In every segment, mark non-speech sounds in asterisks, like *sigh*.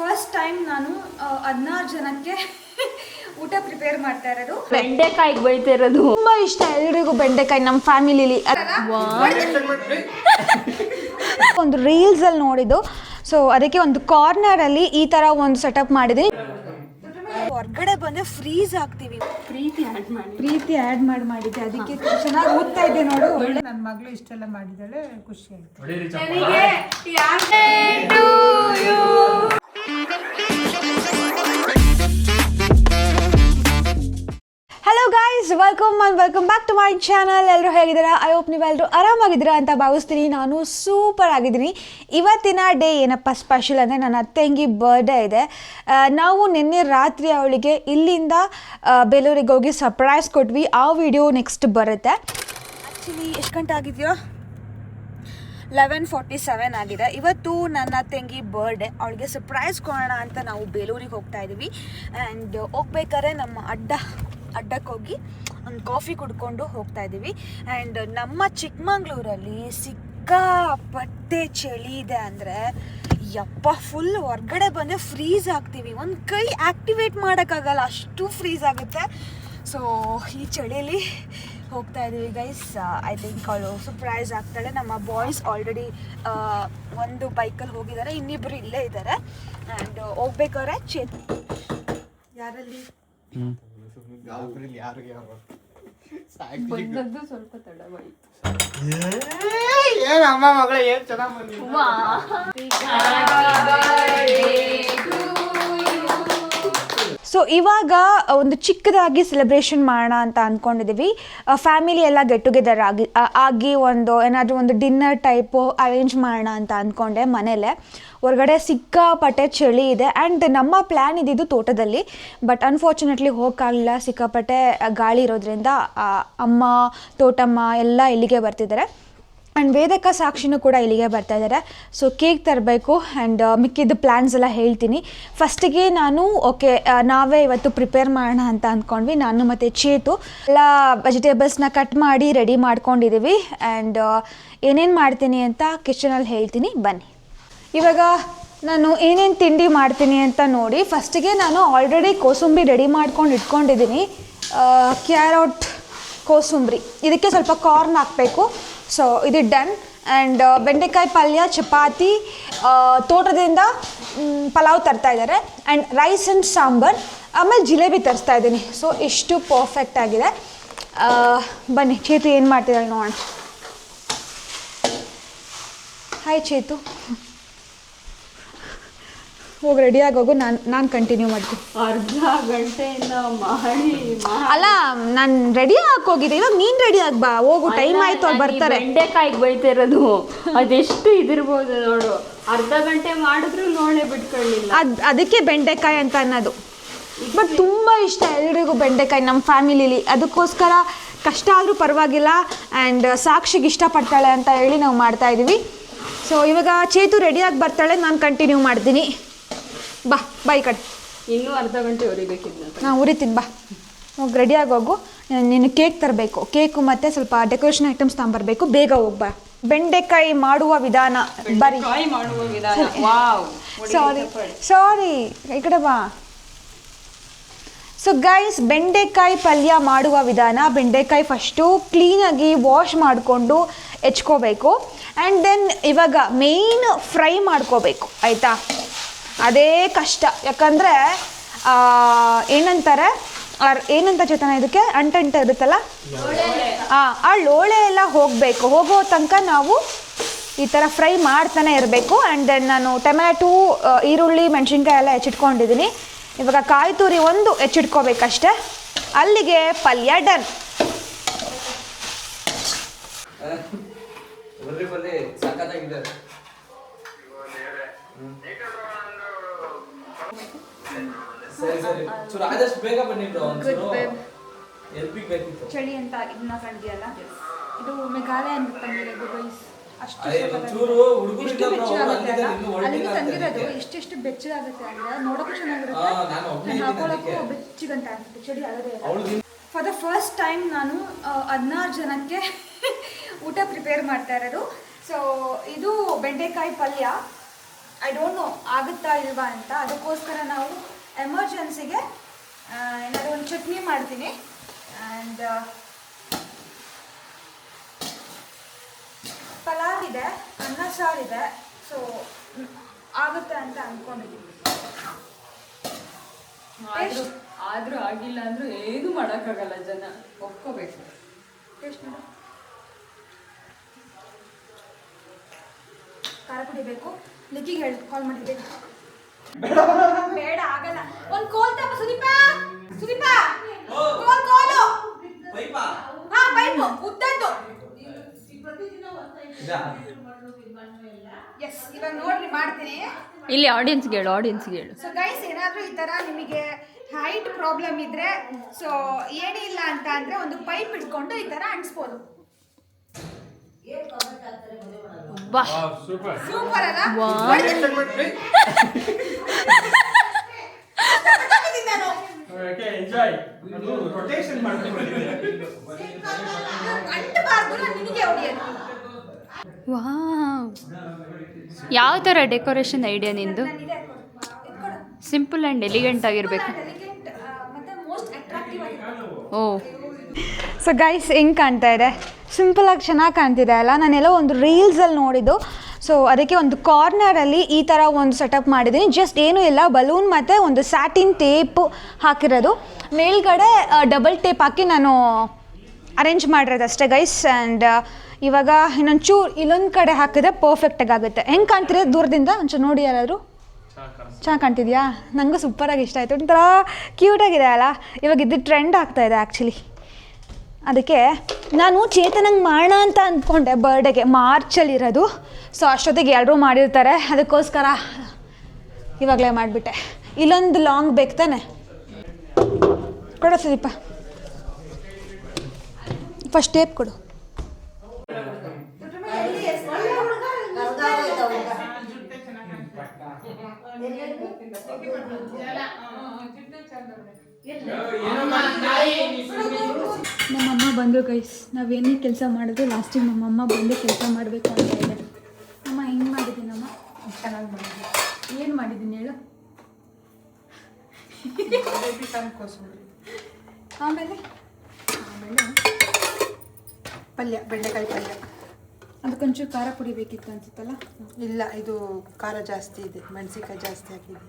First time ನಾನು ಹದಿನಾರು ಜನಕ್ಕೆ ಊಟ ಪ್ರಿಪೇರ್ ಮಾಡ್ತಾ ಇರೋದು. ಬೆಂಡೆಕಾಯಿ ಬೆಳಿತಾ ಇರೋದು. ತುಂಬಾ ಇಷ್ಟ ಎಲ್ರಿಗೂ ಬೆಂಡೆಕಾಯಿ ನಮ್ಮ ಫ್ಯಾಮಿಲಿಲಿ ಒಂದು ರೀಲ್ಸ್ ಅಲ್ಲಿ ನೋಡಿದ್ದು. ಸೊ ಅದಕ್ಕೆ ಒಂದು ಕಾರ್ನರ್ ಅಲ್ಲಿ ಈ ತರ ಒಂದು ಸೆಟಪ್ ಮಾಡಿದೀನಿ ಹೊರ್ಗಡೆ ಬಂದ್ರೆ ಫ್ರೀಸ್ ಆಗ್ತೀವಿ. ಪ್ರೀತಿ ಆಡ್ ಮಾಡಿ. ಪ್ರೀತಿ ಆ್ಯಡ್ ಮಾಡಿ ಮಾಡಿದ್ದೆ. ಅದಕ್ಕೆ ಚೆನ್ನಾಗಿ ಓದ್ತಾ ಇದ್ದೆ ನೋಡು. ಒಳ್ಳೆ ನನ್ನ ಮಗಳು ಇಷ್ಟೆಲ್ಲ ಮಾಡಿದಾಳೆ ಖುಷಿ ಆಯ್ತು. Guys welcome and welcome back to my channel ಎಲ್ಲರೂ ಹೇಗಿದ್ದೀರಾ? ಐ ಹೋಪ್ ನೀವೆಲ್ಲರೂ ಆರಾಮಾಗಿದ್ದೀರಾ ಅಂತ ಭಾವಿಸ್ತೀನಿ. ನಾನು ಸೂಪರ್ ಆಗಿದ್ದೀನಿ. ಇವತ್ತಿನ ಡೇ ಏನಪ್ಪ ಸ್ಪೆಷಲ್ ಅಂದರೆ ನನ್ನ ತಂಗಿ ಬರ್ಡೇ ಇದೆ. ನಾವು ನಿನ್ನೆ ರಾತ್ರಿ ಅವಳಿಗೆ ಇಲ್ಲಿಂದ ಬೇಲೂರಿಗೆ ಹೋಗಿ ಸರ್ಪ್ರೈಸ್ ಕೊಟ್ವಿ. ಆ ವಿಡಿಯೋ ನೆಕ್ಸ್ಟ್ ಬರುತ್ತೆ. ಆ್ಯಕ್ಚುಲಿ ಎಷ್ಟು ಗಂಟೆ ಆಗಿದೆಯೋ? ಲೆವೆನ್ ಫಾರ್ಟಿ ಸೆವೆನ್ ಆಗಿದೆ. ಇವತ್ತು ನನ್ನ ತಂಗಿ ಬರ್ಡೇ ಅವಳಿಗೆ ಸರ್ಪ್ರೈಸ್ ಕೊಡೋಣ ಅಂತ ನಾವು ಬೇಲೂರಿಗೆ ಹೋಗ್ತಾ ಇದ್ದೀವಿ. ಆ್ಯಂಡ್ ಹೋಗ್ಬೇಕಾದ್ರೆ ನಮ್ಮ ಅಡ್ಡ ಅಡ್ಡಕ್ಕೆ ಹೋಗಿ ಒಂದು ಕಾಫಿ ಕುಡ್ಕೊಂಡು ಹೋಗ್ತಾ ಇದ್ದೀವಿ. ಆ್ಯಂಡ್ ನಮ್ಮ ಚಿಕ್ಕಮಂಗ್ಳೂರಲ್ಲಿ ಸಿಕ್ಕಾಪಟ್ಟೆ ಚಳಿ ಇದೆ ಅಂದರೆ, ಯಪ್ಪ ಫುಲ್ ಹೊರ್ಗಡೆ ಬಂದರೆ ಫ್ರೀಸ್ ಆಗ್ತೀವಿ. ಒಂದು ಕೈ ಆ್ಯಕ್ಟಿವೇಟ್ ಮಾಡೋಕ್ಕಾಗಲ್ಲ, ಅಷ್ಟು ಫ್ರೀಸ್ ಆಗುತ್ತೆ. ಸೊ ಈ ಚಳಿಯಲ್ಲಿ ಹೋಗ್ತಾ ಇದ್ದೀವಿ ಗೈಸ್ ಐ ಥಿಂಕ್ ಅವಳು ಸರ್ಪ್ರೈಸ್ ಆಗ್ತಾಳೆ. ನಮ್ಮ ಬಾಯ್ಸ್ ಆಲ್ರೆಡಿ ಒಂದು ಬೈಕಲ್ಲಿ ಹೋಗಿದ್ದಾರೆ. ಇನ್ನಿಬ್ಬರು ಇಲ್ಲೇ ಇದ್ದಾರೆ. ಆ್ಯಂಡ್ ಹೋಗ್ಬೇಕಾದ್ರೆ ಚೇತ್ ಯಾರಲ್ಲಿ? ಬಂದದ್ದು ಸ್ವಲ್ಪ ತಡವಾಯಿತು. ಏನ್ ಅಮ್ಮ ಮಗಳ ಏನ್ ಚೆನ್ನಾಗ್ ಬಂದಿದೆ ಸೊ ಇವಾಗ ಒಂದು ಚಿಕ್ಕದಾಗಿ ಸೆಲೆಬ್ರೇಷನ್ ಮಾಡೋಣ ಅಂತ ಅಂದ್ಕೊಂಡಿದ್ದೀವಿ ಫ್ಯಾಮಿಲಿ ಎಲ್ಲ ಗೆಟ್ ಟುಗೆದರ್ ಆಗಿ ಆಗಿ ಒಂದು, ಏನಾದರೂ ಒಂದು ಡಿನ್ನರ್ ಟೈಪು ಅರೇಂಜ್ ಮಾಡೋಣ ಅಂತ ಅಂದ್ಕೊಂಡೆ ಮನೇಲೆ. ಹೊರಗಡೆ ಸಿಕ್ಕಾಪಟ್ಟೆ ಚಳಿ ಇದೆ. ಆ್ಯಂಡ್ ನಮ್ಮ ಪ್ಲ್ಯಾನ್ ಇದ್ದಿದ್ದು ತೋಟದಲ್ಲಿ. ಬಟ್ ಅನ್ಫಾರ್ಚುನೇಟ್ಲಿ ಹೋಗೋಕ್ಕಾಗಲಿಲ್ಲ ಸಿಕ್ಕಾಪಟ್ಟೆ ಗಾಳಿ ಇರೋದ್ರಿಂದ ಅಮ್ಮ, ತೋಟಮ್ಮ ಎಲ್ಲ ಇಲ್ಲಿಗೆ ಬರ್ತಿದ್ದಾರೆ. ಆ್ಯಂಡ್ ವೇದಕ ಸಾಕ್ಷಿನೂ ಕೂಡ ಇಲ್ಲಿಗೆ ಬರ್ತಾ ಇದ್ದಾರೆ. ಸೊ ಕೇಕ್ ತರಬೇಕು ಆ್ಯಂಡ್ ಮಿಕ್ಕಿದ್ದು ಪ್ಲ್ಯಾನ್ಸ್ ಎಲ್ಲ ಹೇಳ್ತೀನಿ. ಫಸ್ಟಿಗೆ ನಾನು ಓಕೆ ನಾವೇ ಇವತ್ತು ಪ್ರಿಪೇರ್ ಮಾಡೋಣ ಅಂತ ಅಂದ್ಕೊಂಡ್ವಿ. ನಾನು ಮತ್ತು ಚೇತು ಎಲ್ಲ ವೆಜಿಟೇಬಲ್ಸ್ನ ಕಟ್ ಮಾಡಿ ರೆಡಿ ಮಾಡ್ಕೊಂಡಿದ್ದೀವಿ ಆ್ಯಂಡ್ ಏನೇನು ಮಾಡ್ತೀನಿ ಅಂತ ಕಿಚನಲ್ಲಿ ಹೇಳ್ತೀನಿ. ಬನ್ನಿ. ಇವಾಗ ನಾನು ಏನೇನು ತಿಂಡಿ ಮಾಡ್ತೀನಿ ಅಂತ ನೋಡಿ ಫಸ್ಟಿಗೆ ನಾನು ಆಲ್ರೆಡಿ ಕೋಸಂಬರಿ ರೆಡಿ ಮಾಡ್ಕೊಂಡು ಇಟ್ಕೊಂಡಿದ್ದೀನಿ. ಕ್ಯಾರೋಟ್ ಕೋಸಂಬರಿ. ಇದಕ್ಕೆ ಸ್ವಲ್ಪ ಕಾರ್ನ್ ಹಾಕಬೇಕು. ಸೊ ಇದು ಡನ್ ಆ್ಯಂಡ್ ಬೆಂಡೆಕಾಯಿ ಪಲ್ಯ ಚಪಾತಿ ತೋಟದಿಂದ ಪಲಾವ್ ತರ್ತಾ ಇದ್ದಾರೆ. ಆ್ಯಂಡ್ ರೈಸ್ ಆ್ಯಂಡ್ ಸಾಂಬಾರ್ ಆಮೇಲೆ ಜಿಲೇಬಿ ತರಿಸ್ತಾ ಇದ್ದೀನಿ. ಸೊ ಇಷ್ಟು ಪರ್ಫೆಕ್ಟ್ ಆಗಿದೆ. ಆ, ಬನ್ನಿ ಚೇತು ಏನು ಮಾಡ್ತಿದ್ದಾಳೆ ನೋಡೋಣ. ಹಾಯ್ ಚೇತು. ಹೋಗಿ ರೆಡಿಯಾಗಿ ಹೋಗು ನಾನು ನಾನು ಕಂಟಿನ್ಯೂ ಮಾಡ್ತೀನಿ. ಅರ್ಧ ಗಂಟೆಯಿಂದ ಮಾಡಿ ಅಲ್ಲ ನಾನು ರೆಡಿ ಹೋಗಿದ್ದೆ. ಇವಾಗ ನೀನು ರೆಡಿ ಆಗಿ ಬಾ. ಹೋಗು ಟೈಮ್ ಆಯ್ತು ಅವ್ರು ಬರ್ತಾರೆ. ಬೆಂಡೆಕಾಯಿಗೆ ಬೈತಾ ಇರೋದು ಅದೆಷ್ಟು ಇದಿರ್ಬೋದು ನೋಡು. ಅರ್ಧ ಗಂಟೆ ಮಾಡಿದ್ರು ನೋಡೇ ಬಿಟ್ಕೊಳ್ಳಿಲ್ಲ. ಅದ್ ಅದಕ್ಕೆ ಬೆಂಡೆಕಾಯಿ ಅಂತ ಅನ್ನೋದು. ಬಟ್ ತುಂಬ ಇಷ್ಟ ಎಲ್ರಿಗೂ ಬೆಂಡೆಕಾಯಿ ನಮ್ಮ ಫ್ಯಾಮಿಲಿಲಿ. ಅದಕ್ಕೋಸ್ಕರ ಕಷ್ಟ ಆದರೂ ಪರವಾಗಿಲ್ಲ. ಆ್ಯಂಡ್ ಸಾಕ್ಷಿಗೆ ಇಷ್ಟಪಡ್ತಾಳೆ ಅಂತ ಹೇಳಿ ನಾವು ಮಾಡ್ತಾ ಇದ್ದೀವಿ ಸೊ ಇವಾಗ ಚೇತು ರೆಡಿಯಾಗಿ ಬರ್ತಾಳೆ. ನಾನು ಕಂಟಿನ್ಯೂ ಮಾಡ್ತೀನಿ. ಬಾ ಬಾ ಈ ಕಡೆ. ಇನ್ನೂ ಅರ್ಧ ಗಂಟೆ ಉರಿಬೇಕಿದ್ನ ನಾನು ಉರಿತೀನಿ ಬಾ. ಹೋಗಿ ರೆಡಿಯಾಗಿ ಹೋಗು ನೀನು ಕೇಕ್ ತರಬೇಕು. ಕೇಕು ಮತ್ತು ಸ್ವಲ್ಪ ಡೆಕೋರೇಷನ್ ಐಟಮ್ಸ್ ತಗೊಂಬರ್ಬೇಕು. ಬೇಗ ಹೋಗ್ಬಾ ಬೆಂಡೆಕಾಯಿ ಮಾಡುವ ವಿಧಾನ ಬರಿ. ಕಾಯಿ ಮಾಡುವ ವಿಧಾನ. ವಾವ್. ಸಾರಿ ಸಾರಿ ಈ ಕಡೆ ಬಾ. ಸೊ ಗೈಸ್ ಬೆಂಡೆಕಾಯಿ ಪಲ್ಯ ಮಾಡುವ ವಿಧಾನ ಬೆಂಡೆಕಾಯಿ ಫಸ್ಟು ಕ್ಲೀನಾಗಿ ವಾಶ್ ಮಾಡಿಕೊಂಡು ಹೆಚ್ಕೋಬೇಕು. ಆ್ಯಂಡ್ ದೆನ್ ಇವಾಗ ಮೇಯ್ನ್ ಫ್ರೈ ಮಾಡ್ಕೋಬೇಕು. ಆಯಿತಾ? ಅದೇ ಕಷ್ಟ. ಯಾಕಂದರೆ ಏನಂತಾರೆ? ಏನಂತ ಚೇತನ ಇದಕ್ಕೆ? ಅಂಟಂಟ ಇರುತ್ತಲ್ಲ? ಹಾಂ ಆ ಲೋಳೆ ಎಲ್ಲ ಹೋಗಬೇಕು. ಹೋಗೋ ತನಕ ನಾವು ಈ ಥರ ಫ್ರೈ ಮಾಡ್ತಾನೆ ಇರಬೇಕು. ಆ್ಯಂಡ್ ದೆನ್ ನಾನು ಟೊಮ್ಯಾಟೊ ಈರುಳ್ಳಿ, ಮೆಣಸಿನ್ಕಾಯಿ ಎಲ್ಲ ಹೆಚ್ಚಿಟ್ಕೊಂಡಿದ್ದೀನಿ. ಇವಾಗ ಕಾಯಿ ತುರಿ ಒಂದು ಹೆಚ್ಚಿಟ್ಕೋಬೇಕಷ್ಟೆ. ಅಲ್ಲಿಗೆ ಪಲ್ಯ ಡನ್. ಸರಿ ಸರಿ. ಚೂರು ಆದಷ್ಟು ಬೇಗ ಬನ್ನಿ ಬ್ರೋ ಒಂಚೂರು ಎಲ್ಪಿಗೆ ಬೇಕಿತ್ತು. ಚಳಿ ಅಂತ ಇದನ್ನ ಕಂಡಿಯಲ್ಲ ಇದು ಮೇಘಾಲಯ ಅಂತ ತಂದಿರೋದು ಗೈಸ್ ಅಷ್ಟು ಎಷ್ಟು ಬೆಚ್ಚಗಾಗುತ್ತೆ ಅಲ್ಲಿಂದ ತಂದಿರೋದು ಎಷ್ಟೆಷ್ಟು ಬೆಚ್ಚಗಾಗುತ್ತೆ ಅಂದ್ರೆ ನೋಡೋಕ್ಕೂ ಚೆನ್ನಾಗಿರುತ್ತೆ. ಹಾಕೊಳ್ಳೋಕ್ಕೂ ಅದಕ್ಕೆ. ಬೆಚ್ಚಗಂತ ಅನ್ಸುತ್ತೆ ಚಳಿ ಆಗದೆ ಫಾರ್ ದ ಫಸ್ಟ್ ಟೈಮ್ ನಾನು ಹದಿನಾರು ಜನಕ್ಕೆ *laughs* ಊಟ ಪ್ರಿಪೇರ್ ಮಾಡ್ತಾ ಇರೋದು. ಸೊ ಇದು ಬೆಂಡೆಕಾಯಿ ಪಲ್ಯ. ಐ ಡೋಂಟ್ ನೋ ಆಗುತ್ತಾ ಇಲ್ವಾ ಅಂತ. ಅದಕ್ಕೋಸ್ಕರ ನಾವು ಎಮರ್ಜೆನ್ಸಿಗೆ ಏನಾದರೂ ಒಂದು ಚಟ್ನಿ ಮಾಡ್ತೀನಿ. ಆ್ಯಂಡ್ ಪಲಾವ್ ಇದೆ ಅನ್ನ ಇದೆ ಸೊ ಆಗುತ್ತೆ ಅಂತ ಅಂದ್ಕೊಂಡಿದ್ದೀನಿ ಆದರೂ ಆದ್ರೂ ಆಗಿಲ್ಲ ಅಂದ್ರೂ ಏನು ಮಾಡೋಕ್ಕಾಗಲ್ಲ ಜನ. ಒಪ್ಕೋಬೇಕು. ಟೇಸ್ಟ್ ಮಾಡು ಖಾರ ಕುಡಿಬೇಕು ಲಿಕ್ಕಿಗೆ ಹೇಳಿ ಕಾಲ್ ಮಾಡಿದ್ದೆ. ಬೇಡ ಆಗಲ್ಲ. ಒಂದ್ ಕೋಲ್ ತಪ್ಪ ಸುದೀಪ. ಸುದೀಪ. ಕೋಲ್ ಕೋಲು ಪೈಪಾ. ಹಾ ಪೈಪು. ಉದ್ದದ್ದು. ಇದಾ. ಎಸ್ ಇವಾಗ ನೋಡ್ರಿ ಮಾಡ್ತೀನಿ. ಇಲ್ಲಿ ಆಡಿಯನ್ಸ್ ಹೇಳು ಆಡಿಯನ್ಸ್ ಹೇಳು. ಸೊ ಗೈಸ್ ಏನಾದರೂ ಈ ಥರ ನಿಮಗೆ ಹೈಟ್ ಪ್ರಾಬ್ಲಮ್ ಇದ್ರೆ ಸೊ ಏನಿಲ್ಲ ಅಂತ ಅಂದ್ರೆ ಒಂದು ಪೈಪ್ ಇಟ್ಕೊಂಡು ಈ ಥರ ಅಂಟಿಸ್ಬೋದು. ಬಾ ಸೂಪರ್ ಸೂಪರ್ ಅಲ್ಲ? ಎಂಜಾಯ್ ಅದು ರೊಟೇಷನ್ ವಾವ್. ಯಾವ ಥರ ಡೆಕೋರೇಷನ್ ಐಡಿಯಾ ನಿಂದು. ಸಿಂಪಲ್ ಆ್ಯಂಡ್ ಎಲಿಗೆಂಟ್ ಆಗಿರಬೇಕು. Elegant, ಮತ್ತೆ ಮೋಸ್ಟ್ ಅಟ್ರಾಕ್ಟಿವ್ ಆಗಿರ್ಬೇಕು. ಓ. ಸೊ ಗೈಸ್ ಹೆಂಗೆ ಕಾಣ್ತಾ ಇದೆ? ಸಿಂಪಲಾಗಿ ಚೆನ್ನಾಗಿ ಕಾಣ್ತಿದೆ ಅಲ್ಲ? ನಾನೆಲ್ಲ ಒಂದು ರೀಲ್ಸಲ್ಲಿ ನೋಡಿದ್ದು. ಸೊ ಅದಕ್ಕೆ ಒಂದು ಕಾರ್ನರಲ್ಲಿ ಈ ಥರ ಒಂದು ಸೆಟಪ್ ಮಾಡಿದ್ದೀನಿ. ಜಸ್ಟ್ ಏನೂ ಇಲ್ಲ ಬಲೂನ್ ಮತ್ತು ಒಂದು ಸ್ಯಾಟಿನ್ ಟೇಪ್ ಹಾಕಿರೋದು. ಮೇಲ್ಗಡೆ ಡಬಲ್ ಟೇಪ್ ಹಾಕಿ ನಾನು ಅರೇಂಜ್ ಮಾಡಿರೋದು ಅಷ್ಟೇ ಗೈಸ್ ಆ್ಯಂಡ್ ಇವಾಗ ಇನ್ನೊಂದು ಚೂರು ಇಲ್ಲೊಂದು ಕಡೆ ಹಾಕಿದ್ರೆ ಪರ್ಫೆಕ್ಟಾಗಿ ಆಗುತ್ತೆ ಹೆಂಗೆ ಕಾಣ್ತಿದೆ ದೂರದಿಂದ? ಒಂಚೂರು ನೋಡಿ ಯಾರಾದರೂ. ಚೆನ್ನಾಗಿ ಕಾಣ್ತಿದ್ಯಾ? ನನಗೂ ಸೂಪರಾಗಿ ಇಷ್ಟ ಆಯಿತು. ಒಂಥರ ಕ್ಯೂಟಾಗಿದೆ ಅಲ್ಲ? ಇವಾಗ ಇದು ಟ್ರೆಂಡ್ ಆಗ್ತಾ ಇದೆ ಆ್ಯಕ್ಚುಲಿ ಅದಕ್ಕೆ ನಾನು ಚೇತನಂಗೆ ಮಾಡೋಣ ಅಂತ ಅಂದ್ಕೊಂಡೆ ಬರ್ಡೇಗೆ, ಮಾರ್ಚಲ್ಲಿರೋದು. ಸೊ ಅಷ್ಟೊತ್ತಿಗೆ ಎಲ್ಲರೂ ಮಾಡಿರ್ತಾರೆ. ಅದಕ್ಕೋಸ್ಕರ ಇವಾಗಲೇ ಮಾಡಿಬಿಟ್ಟೆ. ಇಲ್ಲೊಂದು ಲಾಂಗ್ ಬೇಕು ತಾನೆ? ಕೊಡು ಸುದೀಪ. ಫಸ್ಟ್ ಟೇಪ್ ಕೊಡು. ನಮ್ಮಮ್ಮ ಬಂದರು ಗೈಸ್ ನಾವೇನೇ ಕೆಲಸ ಮಾಡಿದ್ರು ಲಾಸ್ಟಿಗೆ ನಮ್ಮಮ್ಮ ಬಂದು ಕೆಲಸ ಮಾಡಬೇಕು ಅಂತ ಇದೆ. ಅಮ್ಮ ಹೆಂಗೆ ಮಾಡಿದ್ದೀನಮ್ಮ ಚೆನ್ನಾಗಿ ಮಾಡಿದ್ದೀನಿ ಏನು ಮಾಡಿದ್ದೀನಿ ಹೇಳು. ಆಮೇಲೆ? ಆಮೇಲೆ ಪಲ್ಯ ಬೆಂಡೆಕಾಯಿ ಪಲ್ಯ. ಅದಕ್ಕೊಂಚೂರು ಖಾರ ಪುಡಿ ಬೇಕಿತ್ತು ಅನ್ಸುತ್ತಲ್ಲ? ಇಲ್ಲ ಇದು ಖಾರ ಜಾಸ್ತಿ ಇದೆ ಮೆಣಸಿನ್ಕಾಯಿ ಜಾಸ್ತಿ ಹಾಕಿದೆ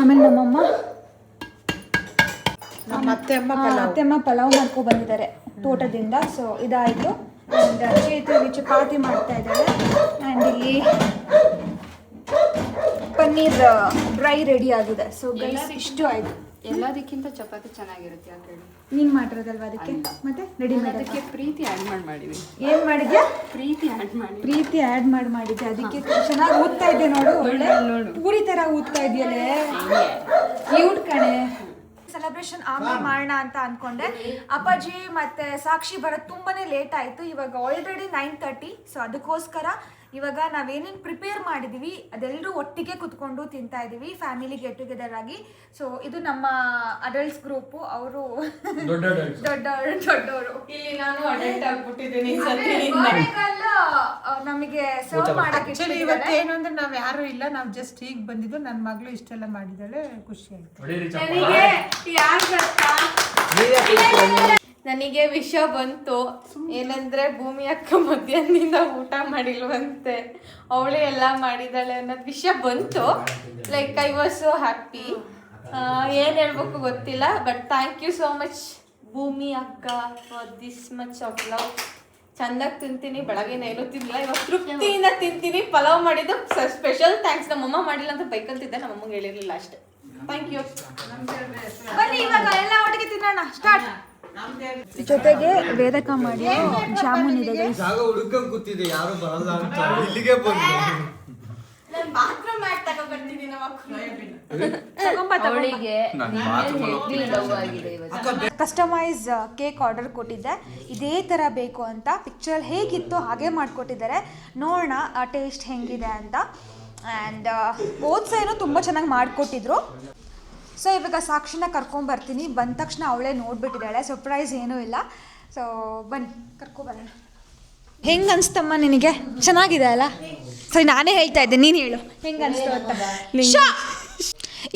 ಆಮೇಲೆ ನಮ್ಮಮ್ಮ? ಅತ್ತೆಮ್ಮ ಪಲಾವ್. ಮಾಡ್ಕೊ ಬಂದಿದ್ದಾರೆ ತೋಟದಿಂದ. ಸೊ ಇದಾಯಿತು. ಆ್ಯಂಡ್ ಚಪಾತಿ ಮಾಡ್ತಾ ಇದ್ದಾರೆ ಆ್ಯಂಡ್ ಇಲ್ಲಿ ಪನ್ನೀರ್ ಡ್ರೈ ರೆಡಿ ಆಗಿದೆ. ಸೊ ಗೈಸ್ ಇಷ್ಟು ಆಯಿತು. ಎಲ್ಲದಕ್ಕಿಂತ ಚಪಾತಿ ಚೆನ್ನಾಗಿರುತ್ತೆ ಯಾಕೆ ಹೇಳಿ. ನೀನು ಮಾಡಿರೋದಲ್ವಾ ಅದಕ್ಕೆ? ಮತ್ತೆ ರೆಡಿ ಅದಕ್ಕೆ ಪ್ರೀತಿ ಆ್ಯಡ್ ಮಾಡಿ ಮಾಡಿದ್ವಿ ಏನು ಮಾಡಿದ್ಯಾ? ಪ್ರೀತಿ ಆ್ಯಡ್ ಮಾಡಿ ಪ್ರೀತಿ ಆ್ಯಡ್ ಮಾಡಿ ಮಾಡಿದ್ದೆ ಅದಕ್ಕೆ ಚೆನ್ನಾಗಿ ಊದ್ತಾ ಇದ್ದೆ ನೋಡು ಒಳ್ಳೆ. ಪೂರಿ ಥರ ಊದ್ತಾ ಇದೆಯಲ್ಲೇ ಕ್ಯೂಟ್ ಕಣೆ. ಸೆಲೆಬ್ರೇಷನ್ ಆಮೇಲೆ ಮಾಡೋಣ ಅಂತ ಅನ್ಕೊಂಡೆ. ಅಪ್ಪಾಜಿ ಮತ್ತೆ ಸಾಕ್ಷಿ ಬರೋದು ತುಂಬಾನೇ ಲೇಟ್ ಆಯ್ತು. ಇವಾಗ ಆಲ್ರೆಡಿ ನೈನ್ ತರ್ಟಿ ಸೊ ಅದಕ್ಕೋಸ್ಕರ ಇವಾಗ ನಾವೇನೇನು ಪ್ರಿಪೇರ್ ಮಾಡಿದ್ದೀವಿ ಅದೆಲ್ಲರೂ ಒಟ್ಟಿಗೆ ಕುತ್ಕೊಂಡು ತಿಂತಾ ಇದ್ದೀವಿ ಫ್ಯಾಮಿಲಿ ಗೆಟ್ ಟುಗೆದರ್ ಆಗಿ. ಸೊ ಇದು ನಮ್ಮ ಅಡಲ್ಟ್ಸ್ ಗ್ರೂಪು ಅವರು ದೊಡ್ಡ ದೊಡ್ಡ ದೊಡ್ಡವರು. ಇಲ್ಲಿ ನಾನು ಅಡಲ್ಟ್ ಆಗ್ಬಿಟ್ಟಿದ್ದೀನಿ ನಮಗೆ ಸರ್ವ್ ಮಾಡಕ್ಕೆ ಇವತ್ತು ಏನು ಅಂದ್ರೆ ನಾವ್ ಯಾರು ಇಲ್ಲ ನಾವ್ ಜಸ್ಟ್ ಈಗ ಬಂದಿದ್ದು ನನ್ನ ಮಗಳು ಇಷ್ಟೆಲ್ಲ ಮಾಡಿದಾಳೆ ಖುಷಿ ಆಯ್ತು. ನನಗೆ ವಿಷ ವಿಷಯ ಬಂತು ಏನಂದ್ರೆ ಭೂಮಿ ಅಕ್ಕ ಮಧ್ಯಾಹ್ನದಿಂದ ಊಟ ಮಾಡಿಲ್ವಂತೆ. ಅವಳೇ ಎಲ್ಲ ಮಾಡಿದಾಳೆ ಅನ್ನೋದು ವಿಷಯ ಬಂತು. Like I was so happy ಏನು ಹೇಳ್ಬೇಕು ಗೊತ್ತಿಲ್ಲ but thank you so much Bhoomi ಅಕ್ಕ for this much of love ಚಂದಾಗಿ ತಿಂತೀನಿ ಬೆಳಗ್ಗೆ ಏನೂ ತಿನ್ನಲ್ಲ ಇವಾಗ ತೃಪ್ತಿಯಿಂದ ತಿಂತೀನಿ. ಪಲಾವ್ ಮಾಡಿದ್ದು ಸ್ಪೆಷಲ್ ಥ್ಯಾಂಕ್ಸ್ ನಮ್ಮಮ್ಮ ಮಾಡಿಲ್ಲ ಅಂತ ಬೈಕಂತಿದ್ದೆ ನಮ್ಮಮ್ಮಗೆ ಹೇಳಿರಲಿಲ್ಲ ಅಷ್ಟೇ. ಥ್ಯಾಂಕ್ ಯು ಬನ್ನಿ ಇವಾಗ ಎಲ್ಲ ಒಟ್ಟಿಗೆ ತಿನ್ನೋಣ. ಸ್ಟಾರ್ಟ್ ಜೊತೆಗೆ ವೇದಕ ಮಾಡಿ ಜಾಮೂನ್ ಇದೆ. ಜಾಗ ಹುಡುಕಂಗ್ ಕೂತಿದೆ ಯಾರು ಬರಲ್ಲ ಅಂತ. ಇಲ್ಲಿಗೆ ಬಂದು. ಕಸ್ಟಮೈಸ್ ಕೇಕ್ ಆರ್ಡರ್ ಕೊಟ್ಟಿದ್ದೆ. ಇದೇ ಥರ ಬೇಕು ಅಂತ. ಪಿಕ್ಚರ್ ಹೇಗಿತ್ತು ಹಾಗೆ ಮಾಡ್ಕೊಟ್ಟಿದ್ದಾರೆ. ನೋಡೋಣ ಟೇಸ್ಟ್ ಹೆಂಗಿದೆ ಅಂತ. ಆ್ಯಂಡ್ ಏನೋ ತುಂಬ ಚೆನ್ನಾಗಿ ಮಾಡಿಕೊಟ್ಟಿದ್ರು. ಸೊ ಇವಾಗ ಸಾಕ್ಷಿನ ಕರ್ಕೊಂಬರ್ತೀನಿ ಬಂದ ತಕ್ಷಣ ಅವಳೇ ನೋಡ್ಬಿಟ್ಟಿದ್ದಾಳೆ. ಸರ್ಪ್ರೈಸ್ ಏನೂ ಇಲ್ಲ. ಸೊ ಬನ್ನಿ ಕರ್ಕೊಬರೋಣ ಹೆಂಗೆ ಅನ್ಸ್ತಮ್ಮ ನಿನಗೆ? ಚೆನ್ನಾಗಿದೆ ಅಲ್ಲ? ಸರಿ ನಾನೇ ಹೇಳ್ತಾ ಇದ್ದೆ. ನೀನು ಹೇಳು. ಹೆಂಗೆ ಅನಿಸ್ತು ಅಂತ.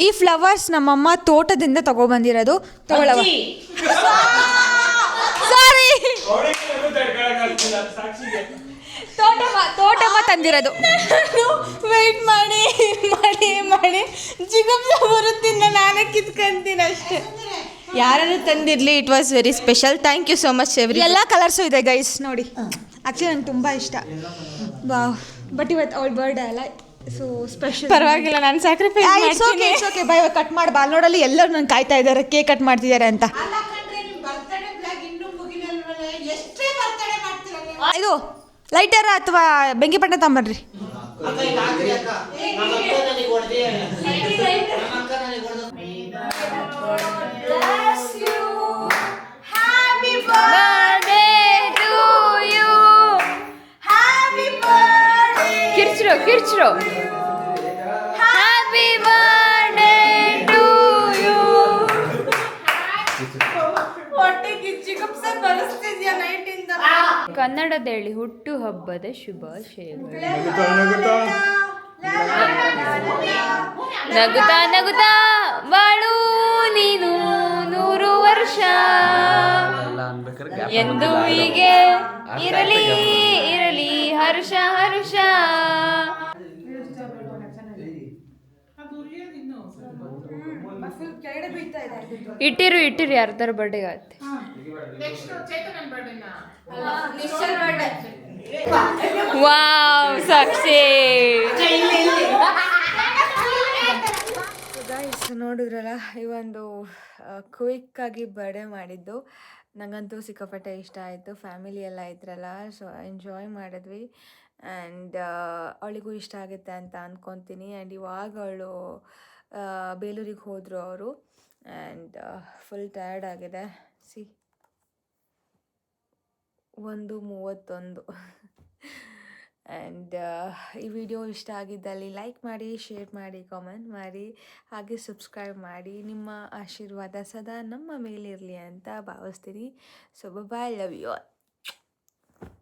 ಈ ಫ್ಲವರ್ಸ್ ನಮ್ಮಮ್ಮ ತೋಟದಿಂದ ತಗೊಬಂದಿರೋದು. ತಗೊಳವ ಸಾರಿ! ತೋಟಮ್ಮ ತೋಟಮ್ಮ ತಂದಿರೋದು. ವೆಯ್ಟ್ ಮಾಡಿ ಮಾಡಿ ಮಾಡಿ. ಜಿಗಪ್ಸ ಬರುತ್ತಿನ ನಾನೇ ಕಿತ್ಕೊಂತೀನಿ ಅಷ್ಟೇ. ಯಾರನ್ನು ತಂದಿರಲಿ it was very special thank you so much every ಎಲ್ಲ ಕಲರ್ಸು ಇದೆ ಗೈಸ್ ನೋಡಿ. ಆ್ಯಕ್ಚುಲಿ ನಂಗೆ ತುಂಬ ಇಷ್ಟ. ಬಾ ಬಟ್ ಇವತ್ತು ಅವಳ ಬರ್ಡೇ ಅಲ್ಲ ಸೊ ಸ್ಪೆಷಲ್ ಪರವಾಗಿಲ್ಲ ನಾನು sacrifice it's okay it's okay bye cut ಮಾಡಿ. ಬಾಲ್ ನೋಡಲ್ಲಿ ಎಲ್ಲರೂ ನಂಗೆ ಕಾಯ್ತಾ ಇದ್ದಾರೆ ಕೇಕ್ ಕಟ್ ಮಾಡ್ತಿದ್ದಾರೆ ಅಂತ. ಇದು ಲೈಟರ್ ಅಥವಾ ಬೆಂಕಿ ಪಟ್ಟಣ ತಗೊಂಬರ್ರಿ. ಕಿರ್ಚ್ರೋ ಕಿರ್ಚ್ರೋ. ಹ್ಯಾಪಿ ಬರ್ಡೇ ಟು ಯು ಹೊಟ್ಟೆಗೆ ಜಿಗಪ್ಸ ಬರಸ್ತಿದ್ಯಾ ನೈಟಿಂದ ಕನ್ನಡದಲ್ಲಿ ಹುಟ್ಟು ಹಬ್ಬದ ಶುಭಾಶಯಗಳು ನಗುತಾ ನಗುತ್ತಾ ಬಾಳು ನೀನು ನೂರು ವರ್ಷ. ಎಂದು ಹೀಗೆ ಇರಲಿ ಇರಲಿ ಹರ್ಷ ಹರ್ಷ. ಇಟ್ಟಿರು ಇಟ್ಟಿರು ಯಾರ್ದಾರ ಬರ್ಡೇ ಆಯ್ತು. ವಾವ್ ಸಾಕ್ಷಿ. ಗೈಸ್ ನೋಡಿದ್ರಲ್ಲ ಈ ಒಂದು ಕ್ವಿಕ್ಕಾಗಿ ಬರ್ಡೇ ಮಾಡಿದ್ದು. ನನಗಂತೂ ಸಿಕ್ಕಾಪಟ್ಟೆ ಇಷ್ಟ ಆಯಿತು. ಫ್ಯಾಮಿಲಿ ಎಲ್ಲ ಇದ್ರಲ್ಲ ಸೊ ಎಂಜಾಯ್ ಮಾಡಿದ್ವಿ. ಆ್ಯಂಡ್ ಅವಳಿಗೂ ಇಷ್ಟ ಆಗುತ್ತೆ ಅಂತ ಅಂದ್ಕೊತೀನಿ ಆ್ಯಂಡ್ ಇವಾಗ ಅವಳು ಬೇಲೂರಿಗೆ ಹೋದರು ಅವರು. ಆ್ಯಂಡ್ ಫುಲ್ ಟಯರ್ಡ್ ಆಗಿದೆ. ಸಿ, ಒಂದು ಮೂವತ್ತೊಂದು. ಆ್ಯಂಡ್ ಈ ವಿಡಿಯೋ ಇಷ್ಟ ಆಗಿದ್ದಲ್ಲಿ ಲೈಕ್ ಮಾಡಿ ಶೇರ್ ಮಾಡಿ ಕಾಮೆಂಟ್ ಮಾಡಿ, ಹಾಗೆ ಸಬ್ಸ್ಕ್ರೈಬ್ ಮಾಡಿ. ನಿಮ್ಮ ಆಶೀರ್ವಾದ ಸದಾ ನಮ್ಮ ಮೇಲಿರಲಿ ಅಂತ ಭಾವಿಸ್ತೀನಿ. So bye love you all